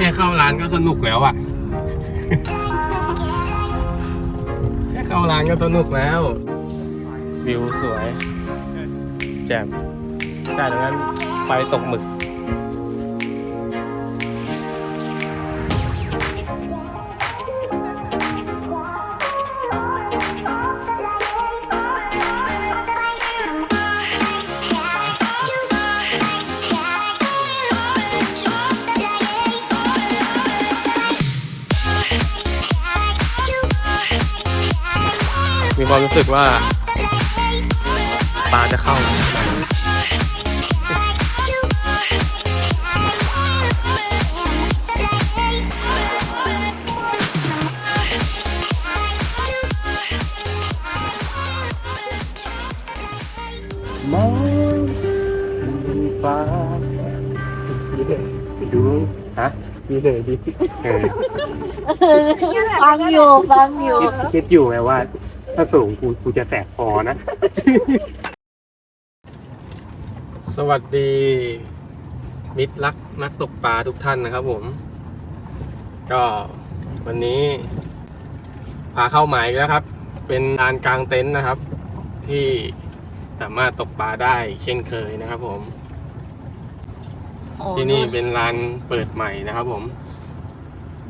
ค่เข้าร้านก็สนุกแล้วอะแค่เข้าร้านก็สนุกแล้ว วิวสวยแจ่มใช่ดังนั้นไปตกหมึก มีความรู้สึกว่าปลาจะเข้า มองฟ้าดีเลยไปดูฮะดีเลยดีเออฟังอยู่ฟังอยู่ คิดคิดอยู่ไงว่า ถ้าสูงกูกูจะแสบคอนะ สวัสดี มิตรรักนักตกปลาทุกท่านนะครับผม ก็วันนี้พาเข้าหมายอีกแล้วครับ เป็นลานกลางเต็นท์นะครับ ที่สามารถตกปลาได้เช่นเคยนะครับ ผม โอ้ที่นี่เป็นลานเปิดใหม่นะครับ ผม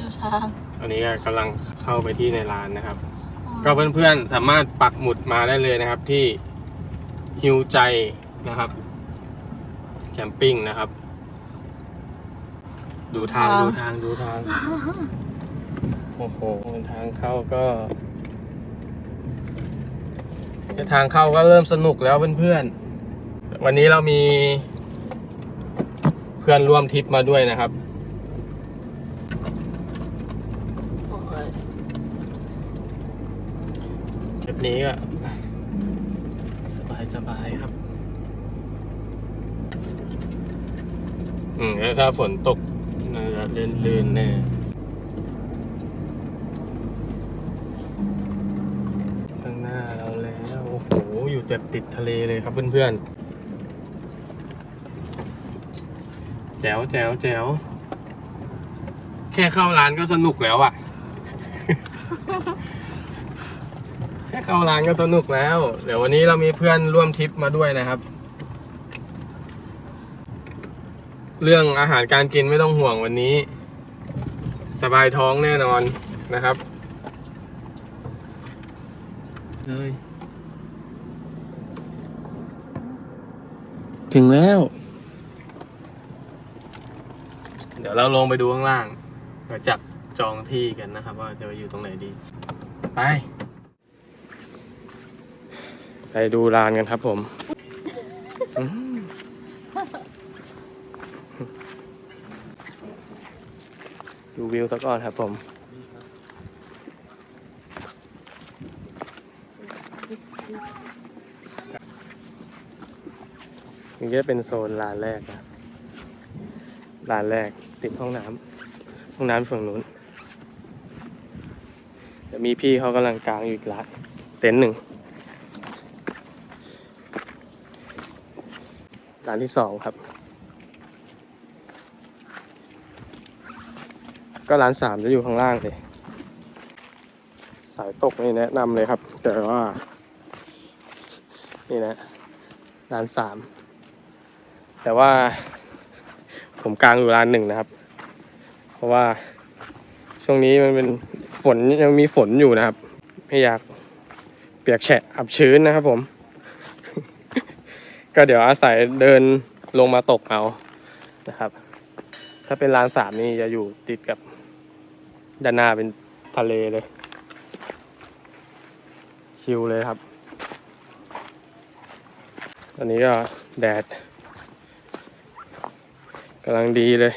ดูทาง อันนี้ก็กำลังเข้าไปที่ในลานนะครับ ก็เพื่อนๆสามารถปักหมุดมาได้เลยนะครับที่ฮิวใจนะครับ แคมปิ้งนะครับ ดูทางดูทางดูทาง โอ้โหทางเข้าก็แค่ทางเข้าก็เริ่มสนุกแล้วเพื่อนๆวันนี้เรามีเพื่อนร่วมทริปมาด้วยนะครับ โอ้ย ทริป นี้ก็สบายสบายครับ อืมแล้วถ้าฝนตกน่าจะลื่นๆแน่ข้างหน้าเราแล้ว โอ้โห อยู่แบบติดทะเลเลยครับเพื่อนๆ แจ๋วแจ๋วแจ๋วแค่เข้าร้านก็สนุกแล้วอะ แค่เข้าร้านก็สนุกแล้ว เดี๋ยววันนี้เรามีเพื่อนร่วมทริปมาด้วยนะครับ เรื่องอาหารการกินไม่ต้องห่วงวันนี้ สบายท้องแน่นอนนะครับเลยถึงแล้ว เดี๋ยวเราลงไปดูข้างล่างเราจับจองที่กันนะครับ ว่าจะไปอยู่ตรงไหนดี ไป ไปดูลานกันครับผมดูวิวซะก่อนครับผมนี่ก็เป็นโซนลานแรกนะลานแรกติดห้องน้ำห้องน้ำฝั่งนู้นเดี๋ยวมีพี่เขากำลังกางอยู่อีกร้านเต็นท์หนึ่ง ร้านที่สองครับ ก็ร้านสามจะอยู่ข้างล่างเลย สายตกนี่แนะนำเลยครับ แต่ว่า นี่นะร้านสามแต่ว่า ผมกลางอยู่ร้านหนึ่งนะครับ เพราะว่าช่วงนี้มันเป็นฝนยังมีฝนอยู่นะครับ ไม่อยากเปียกแฉะอับชื้นนะครับผม ก็เดี๋ยวอาศัยเดินลงมาตกเอานะครับ ถ้าเป็นร้านสามนี่จะอยู่ติดกับด้านหน้าเป็นทะเลเลย ชิลเลยครับ ตอนนี้ก็แดดกำลังดีเลย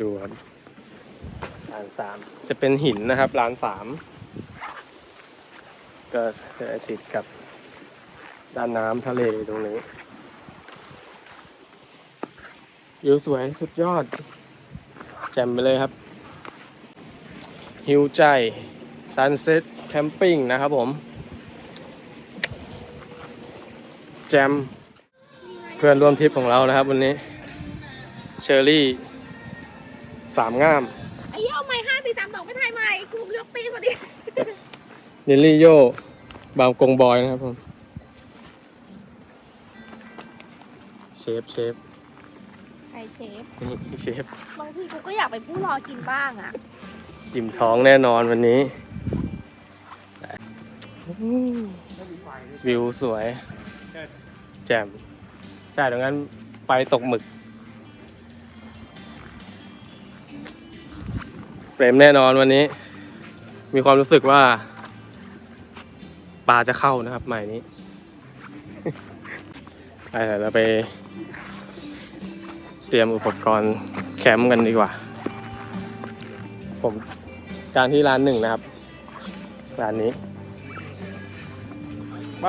ดูครับร้านสามจะเป็นหินนะครับร้านสาม ก็จะติดกับด้านน้ำทะเลตรงนี้วิวสวยสุดยอด แจ่มไปเลยครับฮิวใจ Sunset Camping นะครับผม แจมเพื่อนร่วมทริปของเรานะครับวันนี้ เชอรี่ สามง่าม ไอ้เหี้ยเอาไม้ห้าสี่สามสองไปถ่ายใหม่กูยกตีพอดี นิลลี่โยบางกงบอยนะครับผมเชฟเชฟใครเชฟนี่เชฟบางทีกูก็อยากไปพูดรอกินบ้างอะอิ่มท้องแน่นอนวันนี้ วิวสวย แจ่มใช่ตรงนั้นไฟตกหมึกเปรมแน่นอนวันนี้ มีความรู้สึกว่า ปลาจะเข้านะครับใหม่นี้ ไปเดี๋ยวเราไป เตรียมอุปกรณ์แคมป์กันดีกว่า ผมการที่ร้านหนึ่งนะครับ ร้านนี้ ไป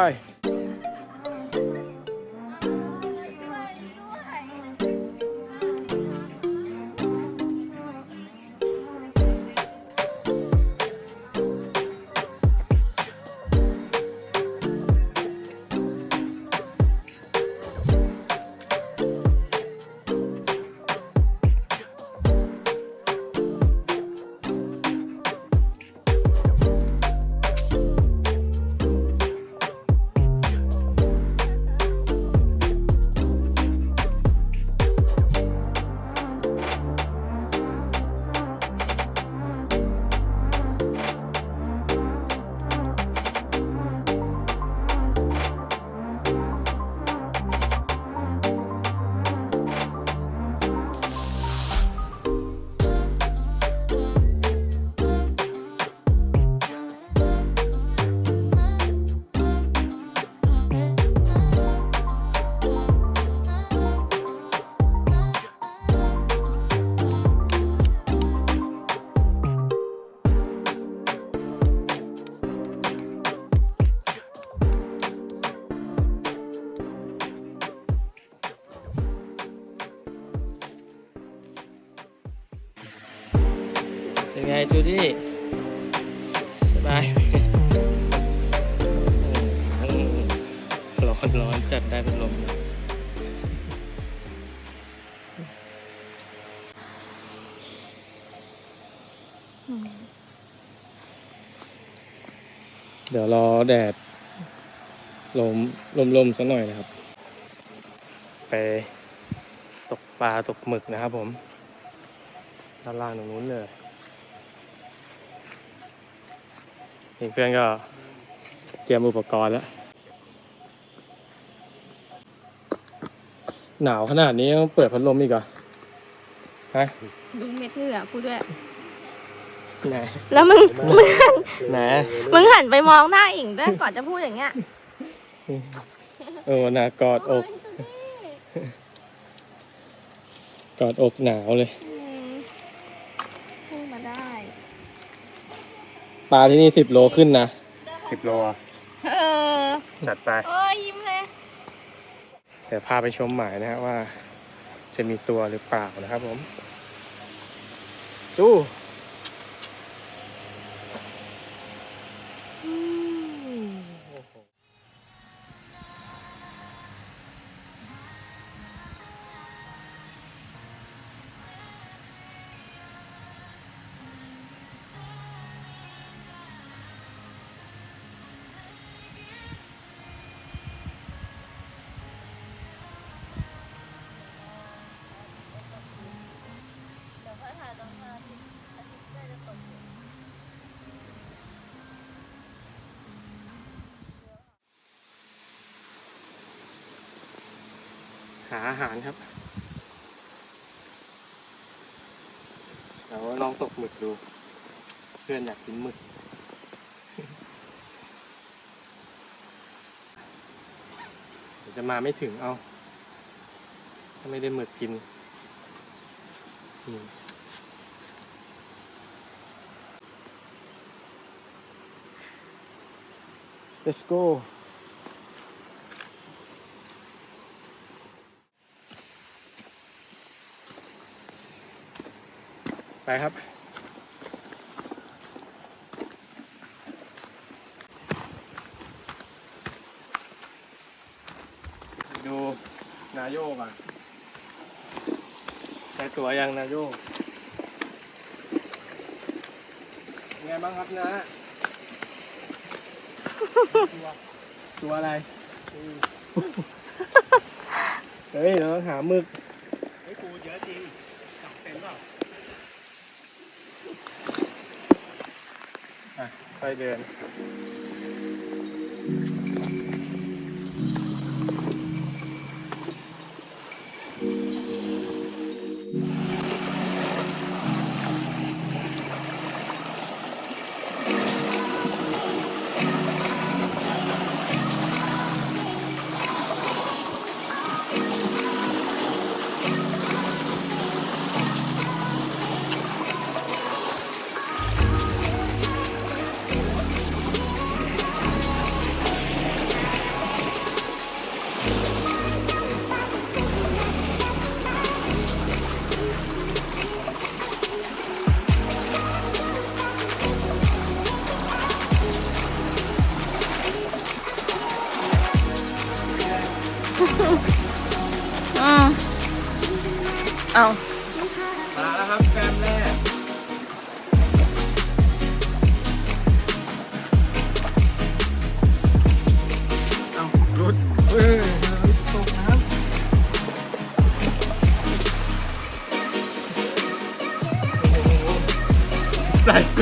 อนร้อนจัดได้เป็นลมเดี๋ยวรอแดดลมลมลมสักหน่อยนะครับ ไปตกปลาตกหมึกนะครับผม ด้านล่างตรงนู้นเลยเพื่อนก็เตรียมอุปกรณ์แล้ว หนาวขนาดนี้ต้องเปิดพัดลมอีกเหรอฮะดูเม็ดเหงื่อกูด้วย ไหน แล้วมึงมึงหันไหน มึงหันไปมองหน้าอิงด้วยก่อนจะพูดอย่างเงี้ยเออหนากอดอก กอดอกหนาวเลย อืมพูดมาได้ ปลาที่นี่สิบโลขึ้นนะ สิบโลอะเออ จัดไปเอ้ยยิ้ม เดี๋ยวพาไปชมหมายนะฮะว่า จะมีตัวหรือเปล่านะครับผมดู หาอาหารครับเดี๋ยวลองตกหมึกดู เพื่อนอยากกินหมึก จะมาไม่ถึงเอาถ้าไม่ได้หมึกกินอ Let's go ไปครับ ดูนาโยก่อนได้ตัวยังนะโยงเป็นไงบ้างครับนะ ตัวตัวอะไรอืมเฮ้ย เราต้องหาหมึก เฮ้ยปูเยอะจริงสองเซนเปล่า อะ ไปเดิน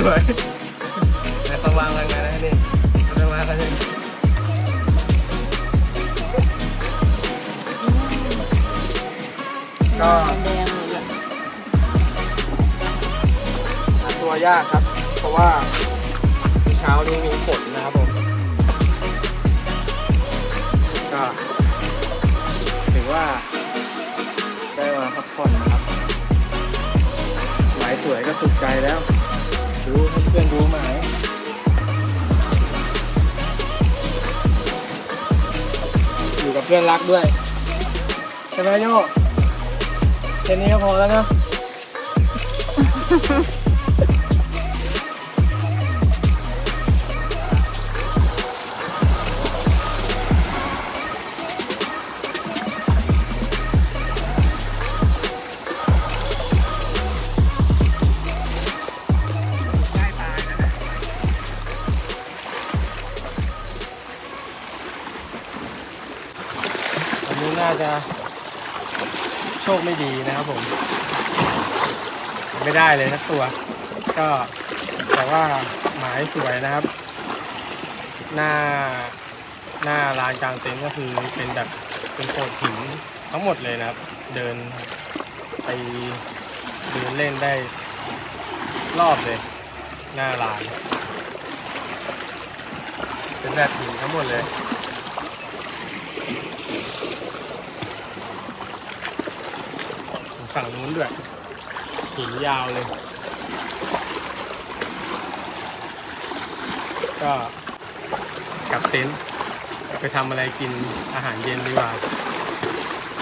ำใส่สวยไหนต้องวางแรงๆนะนี่ต้องวางกันเลยก็หาตัวยากครับ เพราะว่าเช้านี้มีฝนนะครับผมก็ถือว่า ได้มาพักผ่อนนะครับหมายสวยก็สุดใจแล้ว ดูให้เพื่อนดูไหมอยู่กับเพื่อนรักด้วยใช่ไหมโยแค่นี้ก็พอแล้วนะ ได้เลยสักตัว ก็แต่ว่าหมายสวยนะครับ หน้าหน้าลานกลางเต็นท์ก็คือเป็นแบบเป็นโขดหินทั้งหมดเลยนะครับ เดินไปเดินเล่นได้รอบเลย หน้าลาน เป็นแบบหินทั้งหมดเลยฝั่งนู้นด้วย หินยาวเลย ก็กลับเต็นท์ไปทำอะไรกินอาหารเย็นดีกว่า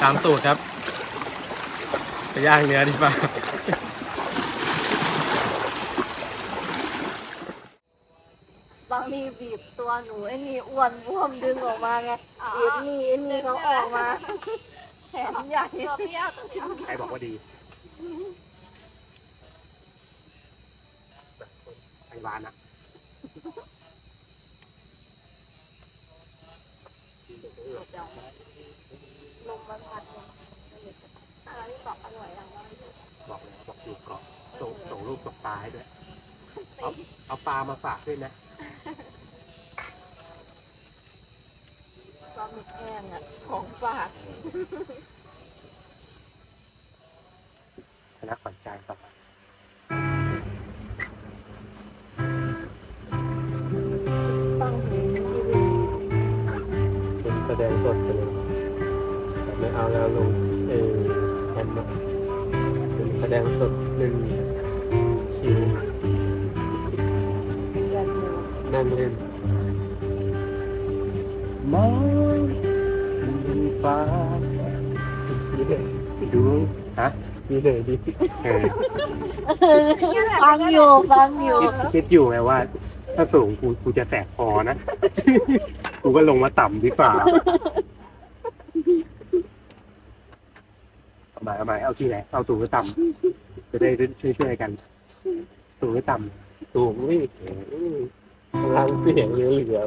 ตามสูตรครับ ไปย่างเนื้อดีกว่าบางทีบีบตัวหนูไอ้นี่อ้วนร่วมดึงออกมาไงบีบนี่ไอ้นี่เขาออกมาแขนใหญ่ตัวเปี้ยวตัวเปี้ยวใครบอกว่าดี ไอ้วานอะลมมันพัดเนี่ยอะไรที่บอกอร่อยอย่างไรบอกเลยบอกอยู่เกาะส่งส่งรูปตกปลาให้ด้วยเอาเอาปลามาฝากด้วยนะปลาหมึกแห้งอะของฝากคณะขวัญใจต่อไดงสดหนึ่งชิวเดือนหนึ่งนั่งเล่นมองดูฟ้าไปดูฮะดีเลยดีเออฟังอยู่ฟังอยู่คิดคิดอยู่ไงว่า ถ้าสูงกูกูจะแสบคอนะ กูก็ลงมาต่ำดีกว่า หมาเอาหมาเอาที่ไหนเอาสูงหรือต่ำจะได้ช่วยช่วยกัน สูงหรือต่ำสูงนี่พลังเสียงเหลือเหลือ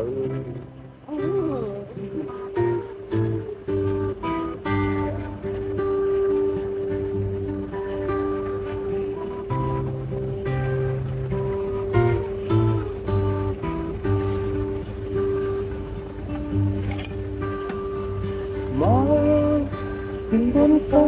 มองขึ้นบนฟ้า